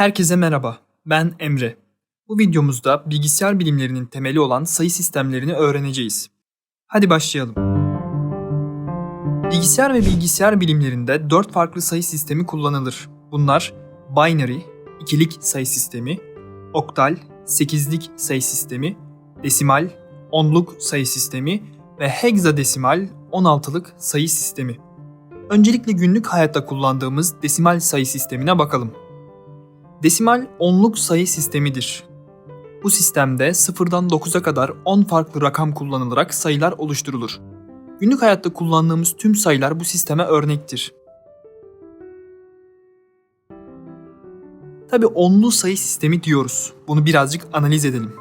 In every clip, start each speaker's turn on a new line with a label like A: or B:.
A: Herkese merhaba, ben Emre. Bu videomuzda bilgisayar bilimlerinin temeli olan sayı sistemlerini öğreneceğiz. Hadi başlayalım. Bilgisayar ve bilgisayar bilimlerinde 4 farklı sayı sistemi kullanılır. Bunlar binary, ikilik sayı sistemi, oktal, sekizlik sayı sistemi, desimal, onluk sayı sistemi ve hexadesimal, 16'lık sayı sistemi. Öncelikle günlük hayatta kullandığımız desimal sayı sistemine bakalım. Desimal onluk sayı sistemidir. Bu sistemde 0'dan 9'a kadar 10 farklı rakam kullanılarak sayılar oluşturulur. Günlük hayatta kullandığımız tüm sayılar bu sisteme örnektir. Tabi onlu sayı sistemi diyoruz. Bunu birazcık analiz edelim.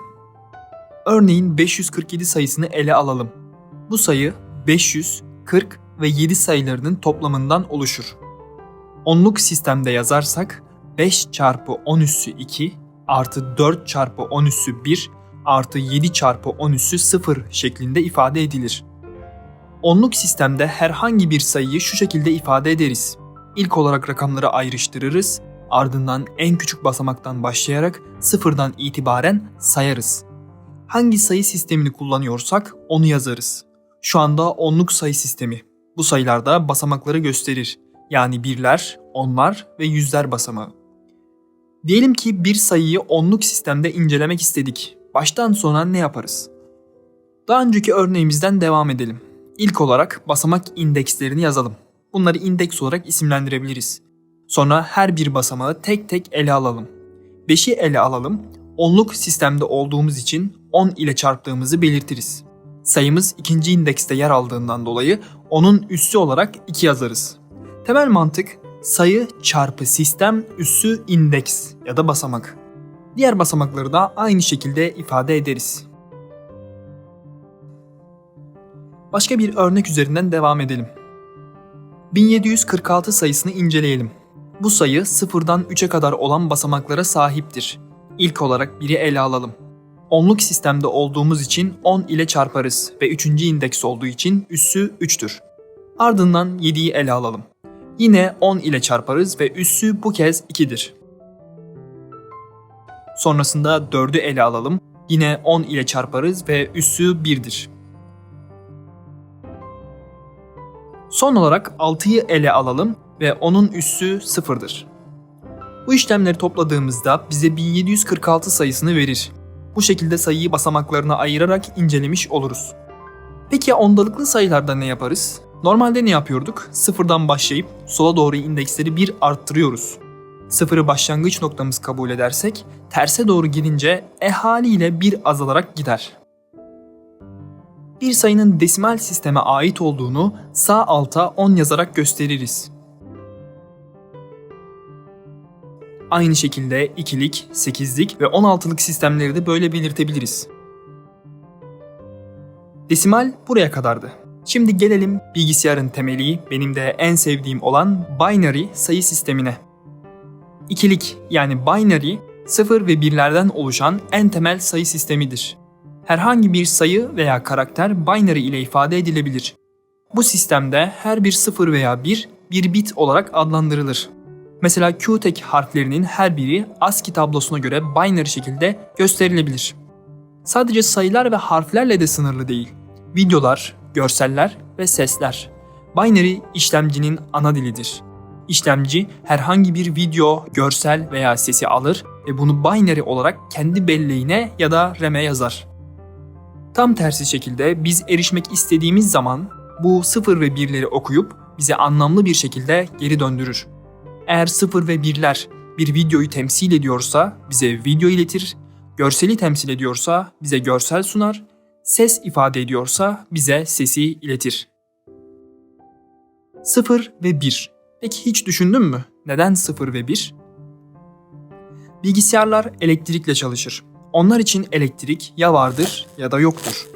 A: Örneğin 547 sayısını ele alalım. Bu sayı 500, 40 ve 7 sayılarının toplamından oluşur. Onluk sistemde yazarsak 5 çarpı 10 üssü 2 artı 4 çarpı 10 üssü 1 artı 7 çarpı 10 üssü 0 şeklinde ifade edilir. Onluk sistemde herhangi bir sayıyı şu şekilde ifade ederiz. İlk olarak rakamları ayrıştırırız, ardından en küçük basamaktan başlayarak sıfırdan itibaren sayarız. Hangi sayı sistemini kullanıyorsak onu yazarız. Şu anda onluk sayı sistemi. Bu sayılarda basamakları gösterir. Yani birler, onlar ve yüzler basamağı. Diyelim ki bir sayıyı onluk sistemde incelemek istedik. Baştan sona ne yaparız? Daha önceki örneğimizden devam edelim. İlk olarak basamak indekslerini yazalım. Bunları indeks olarak isimlendirebiliriz. Sonra her bir basamağı tek tek ele alalım. 5'i ele alalım. Onluk sistemde olduğumuz için 10 ile çarptığımızı belirtiriz. Sayımız ikinci indekste yer aldığından dolayı onun üssü olarak 2 yazarız. Temel mantık sayı çarpı sistem üssü indeks ya da basamak. Diğer basamakları da aynı şekilde ifade ederiz. Başka bir örnek üzerinden devam edelim. 1746 sayısını inceleyelim. Bu sayı sıfırdan 3'e kadar olan basamaklara sahiptir. İlk olarak biri ele alalım. Onluk sistemde olduğumuz için 10 ile çarparız ve 3. indeks olduğu için üssü 3'tür. Ardından 7'yi ele alalım. Yine 10 ile çarparız ve üssü bu kez 2'dir. Sonrasında 4'ü ele alalım. Yine 10 ile çarparız ve üssü 1'dir. Son olarak 6'yı ele alalım ve onun üssü 0'dır. Bu işlemleri topladığımızda bize 1746 sayısını verir. Bu şekilde sayıyı basamaklarına ayırarak incelemiş oluruz. Peki ondalıklı sayılarda ne yaparız? Normalde ne yapıyorduk? Sıfırdan başlayıp sola doğru indeksleri bir arttırıyoruz. Sıfırı başlangıç noktamız kabul edersek terse doğru gidince e haliyle bir azalarak gider. Bir sayının desimal sisteme ait olduğunu sağ alta 10 yazarak gösteririz. Aynı şekilde ikilik, sekizlik ve 16'lık sistemleri de böyle belirtebiliriz. Desimal buraya kadardı. Şimdi gelelim bilgisayarın temeli, benim de en sevdiğim olan binary sayı sistemine. İkilik yani binary, sıfır ve birlerden oluşan en temel sayı sistemidir. Herhangi bir sayı veya karakter binary ile ifade edilebilir. Bu sistemde her bir sıfır veya bir, bir bit olarak adlandırılır. Mesela QTEC harflerinin her biri ASCII tablosuna göre binary şekilde gösterilebilir. Sadece sayılar ve harflerle de sınırlı değil. Videolar, görseller ve sesler. Binary işlemcinin ana dilidir. İşlemci herhangi bir video, görsel veya sesi alır ve bunu binary olarak kendi belleğine ya da RAM'e yazar. Tam tersi şekilde biz erişmek istediğimiz zaman bu 0 ve 1'leri okuyup bize anlamlı bir şekilde geri döndürür. Eğer 0 ve 1'ler bir videoyu temsil ediyorsa bize video iletir, görseli temsil ediyorsa bize görsel sunar, ses ifade ediyorsa bize sesi iletir. 0 ve 1. Peki hiç düşündün mü? Neden 0 ve 1? Bilgisayarlar elektrikle çalışır. Onlar için elektrik ya vardır ya da yoktur.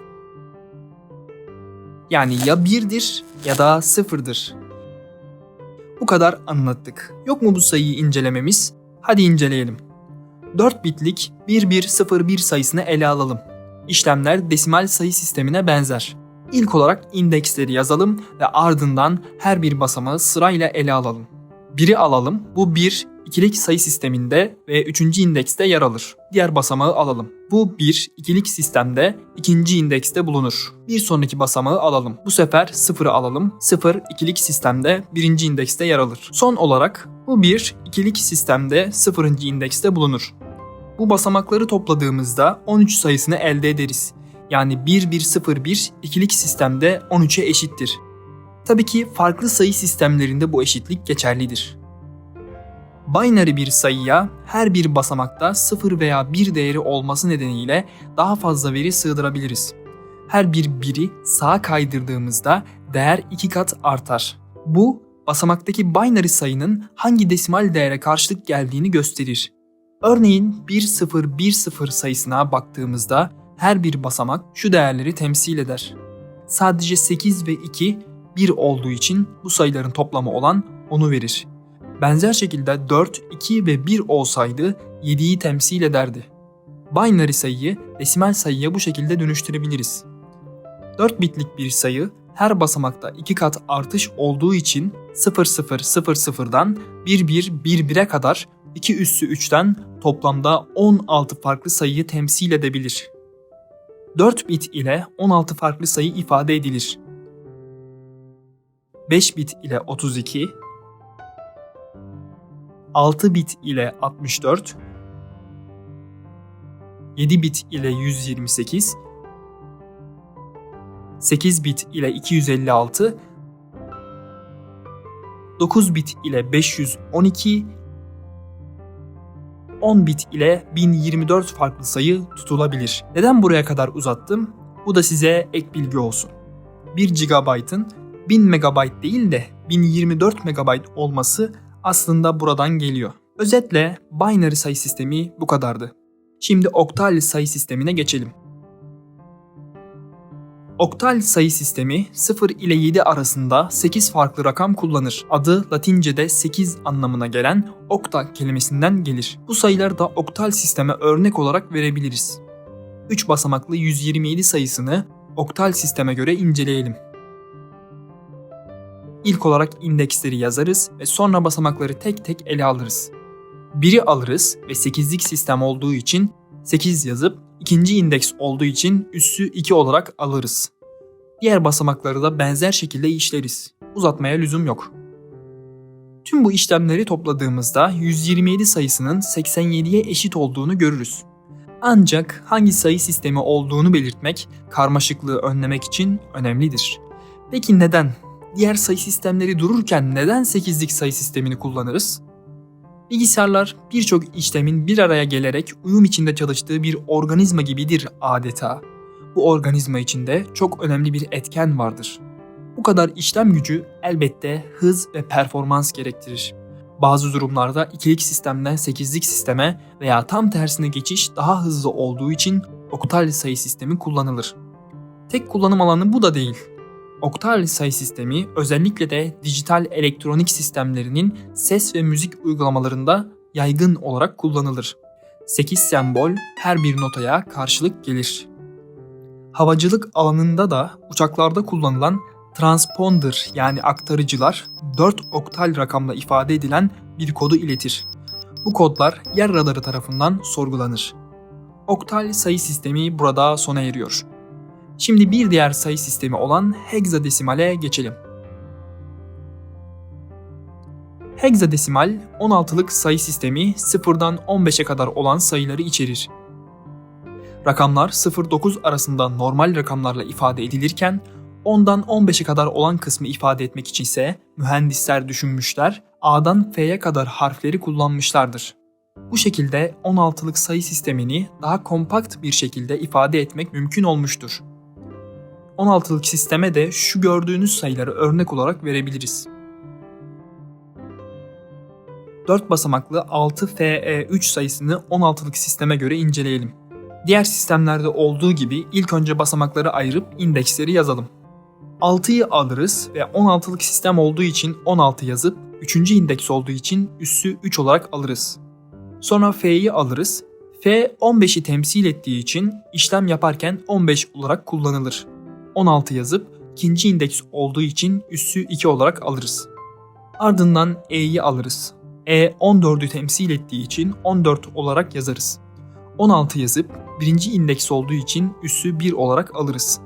A: Yani ya 1'dir ya da 0'dır. Bu kadar anlattık. Yok mu bu sayıyı incelememiz? Hadi inceleyelim. 4 bitlik 1101 sayısını ele alalım. İşlemler desimal sayı sistemine benzer. İlk olarak indeksleri yazalım ve ardından her bir basamağı sırayla ele alalım. 1'i alalım. Bu 1, ikilik sayı sisteminde ve üçüncü indekste yer alır. Diğer basamağı alalım. Bu 1 ikilik sistemde ikinci indekste bulunur. Bir sonraki basamağı alalım. Bu sefer 0'ı alalım. 0 ikilik sistemde birinci indekste yer alır. Son olarak bu 1 ikilik sistemde sıfırıncı indekste bulunur. Bu basamakları topladığımızda 13 sayısını elde ederiz. Yani 1101 ikilik sistemde 13'e eşittir. Tabii ki farklı sayı sistemlerinde bu eşitlik geçerlidir. Binary bir sayıya her bir basamakta 0 veya 1 değeri olması nedeniyle daha fazla veri sığdırabiliriz. Her bir biri sağa kaydırdığımızda değer 2 kat artar. Bu basamaktaki binary sayının hangi desimal değere karşılık geldiğini gösterir. Örneğin 1010 sayısına baktığımızda her bir basamak şu değerleri temsil eder. Sadece 8 ve 2 1 olduğu için bu sayıların toplamı olan 10'u verir. Benzer şekilde 4, 2 ve 1 olsaydı 7'yi temsil ederdi. Binary sayıyı desimal sayıya bu şekilde dönüştürebiliriz. 4 bitlik bir sayı her basamakta 2 kat artış olduğu için 0000'dan 1111'e kadar 2 üssü 3'ten toplamda 16 farklı sayıyı temsil edebilir. 4 bit ile 16 farklı sayı ifade edilir. 5 bit ile 32, 6 bit ile 64, 7 bit ile 128, 8 bit ile 256, 9 bit ile 512, 10 bit ile 1024 farklı sayı tutulabilir. Neden buraya kadar uzattım? Bu da size ek bilgi olsun. 1 GB'ın 1000 MB değil de 1024 MB olması aslında buradan geliyor. Özetle binary sayı sistemi bu kadardı. Şimdi oktal sayı sistemine geçelim. Oktal sayı sistemi 0 ile 7 arasında 8 farklı rakam kullanır. Adı Latince'de 8 anlamına gelen okta kelimesinden gelir. Bu sayıları da oktal sisteme örnek olarak verebiliriz. 3 basamaklı 127 sayısını oktal sisteme göre inceleyelim. İlk olarak indeksleri yazarız ve sonra basamakları tek tek ele alırız. Biri alırız ve 8'lik sistem olduğu için 8 yazıp ikinci indeks olduğu için üssü 2 olarak alırız. Diğer basamakları da benzer şekilde işleriz. Uzatmaya lüzum yok. Tüm bu işlemleri topladığımızda 127 sayısının 87'ye eşit olduğunu görürüz. Ancak hangi sayı sistemi olduğunu belirtmek karmaşıklığı önlemek için önemlidir. Peki neden? Diğer sayı sistemleri dururken neden 8'lik sayı sistemini kullanırız? Bilgisayarlar birçok işlemin bir araya gelerek uyum içinde çalıştığı bir organizma gibidir adeta. Bu organizma içinde çok önemli bir etken vardır. Bu kadar işlem gücü elbette hız ve performans gerektirir. Bazı durumlarda ikilik sistemden 8'lik sisteme veya tam tersine geçiş daha hızlı olduğu için oktal sayı sistemi kullanılır. Tek kullanım alanı bu da değil. Oktal sayı sistemi özellikle de dijital elektronik sistemlerinin ses ve müzik uygulamalarında yaygın olarak kullanılır. 8 sembol her bir notaya karşılık gelir. Havacılık alanında da uçaklarda kullanılan transponder yani aktarıcılar 4 oktal rakamla ifade edilen bir kodu iletir. Bu kodlar yer radarı tarafından sorgulanır. Oktal sayı sistemi burada sona eriyor. Şimdi bir diğer sayı sistemi olan hexadesimale geçelim. Hexadesimal 16'lık sayı sistemi 0'dan 15'e kadar olan sayıları içerir. Rakamlar 0-9 arasında normal rakamlarla ifade edilirken 10'dan 15'e kadar olan kısmı ifade etmek için ise mühendisler düşünmüşler, A'dan F'ye kadar harfleri kullanmışlardır. Bu şekilde 16'lık sayı sistemini daha kompakt bir şekilde ifade etmek mümkün olmuştur. 16'lık sisteme de şu gördüğünüz sayıları örnek olarak verebiliriz. 4 basamaklı 6FE3 sayısını 16'lık sisteme göre inceleyelim. Diğer sistemlerde olduğu gibi ilk önce basamakları ayırıp indeksleri yazalım. 6'yı alırız ve 16'lık sistem olduğu için 16 yazıp 3. indeks olduğu için üssü 3 olarak alırız. Sonra F'yi alırız. F 15'i temsil ettiği için işlem yaparken 15 olarak kullanılır. 16 yazıp ikinci indeks olduğu için üssü 2 olarak alırız. Ardından E'yi alırız. E 14'ü temsil ettiği için 14 olarak yazarız. 16 yazıp birinci indeks olduğu için üssü 1 olarak alırız.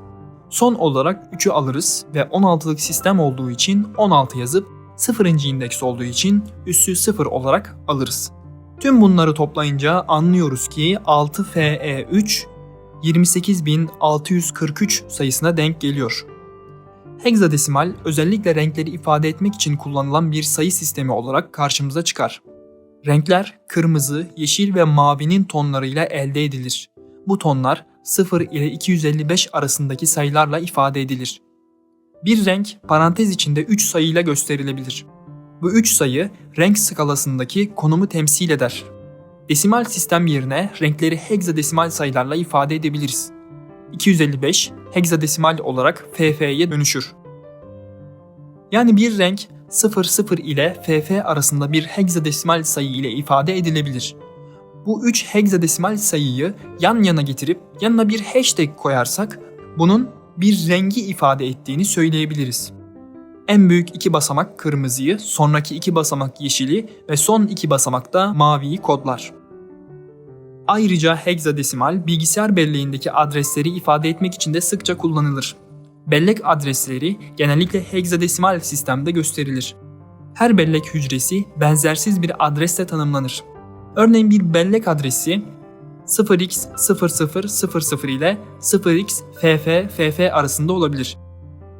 A: Son olarak 3'ü alırız ve 16'lık sistem olduğu için 16 yazıp 0. indeks olduğu için üssü 0 olarak alırız. Tüm bunları toplayınca anlıyoruz ki E 6FE3 28643 sayısına denk geliyor. Hexadesimal özellikle renkleri ifade etmek için kullanılan bir sayı sistemi olarak karşımıza çıkar. Renkler kırmızı, yeşil ve mavinin tonlarıyla elde edilir. Bu tonlar 0 ile 255 arasındaki sayılarla ifade edilir. Bir renk parantez içinde 3 sayıyla gösterilebilir. Bu 3 sayı renk skalasındaki konumu temsil eder. Desimal sistem yerine renkleri hexadesimal sayılarla ifade edebiliriz. 255 hexadesimal olarak FF'ye dönüşür. Yani bir renk 00 ile FF arasında bir hexadesimal sayı ile ifade edilebilir. Bu 3 hexadesimal sayıyı yan yana getirip yanına bir hashtag koyarsak bunun bir rengi ifade ettiğini söyleyebiliriz. En büyük iki basamak kırmızıyı, sonraki iki basamak yeşili ve son iki basamak da maviyi kodlar. Ayrıca hexadesimal bilgisayar belleğindeki adresleri ifade etmek için de sıkça kullanılır. Bellek adresleri genellikle hexadesimal sistemde gösterilir. Her bellek hücresi benzersiz bir adresle tanımlanır. Örneğin bir bellek adresi 0x0000 ile 0xFFFF arasında olabilir.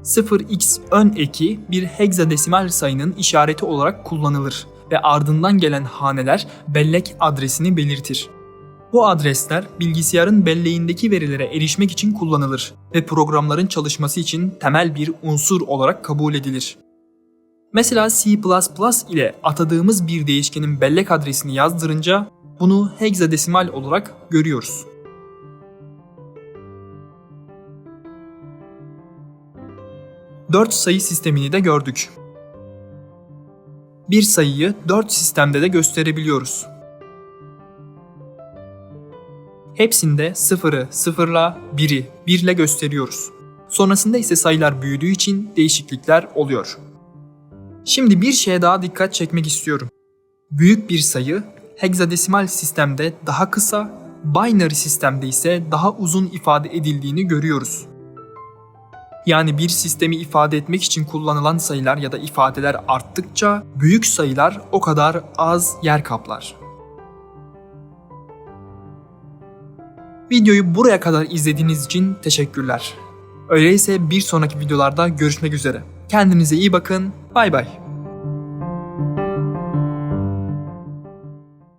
A: 0x ön eki bir hexadesimal sayının işareti olarak kullanılır ve ardından gelen haneler bellek adresini belirtir. Bu adresler bilgisayarın belleğindeki verilere erişmek için kullanılır ve programların çalışması için temel bir unsur olarak kabul edilir. Mesela C++ ile atadığımız bir değişkenin bellek adresini yazdırınca bunu hexadesimal olarak görüyoruz. Dört sayı sistemini de gördük. Bir sayıyı 4 sistemde de gösterebiliyoruz. Hepsinde 0'ı 0'la, 1'i 1 ile gösteriyoruz. Sonrasında ise sayılar büyüdüğü için değişiklikler oluyor. Şimdi bir şeye daha dikkat çekmek istiyorum. Büyük bir sayı hexadesimal sistemde daha kısa, binary sistemde ise daha uzun ifade edildiğini görüyoruz. Yani bir sistemi ifade etmek için kullanılan sayılar ya da ifadeler arttıkça büyük sayılar o kadar az yer kaplar. Videoyu buraya kadar izlediğiniz için teşekkürler. Öyleyse bir sonraki videolarda görüşmek üzere. Kendinize iyi bakın. Bay bay.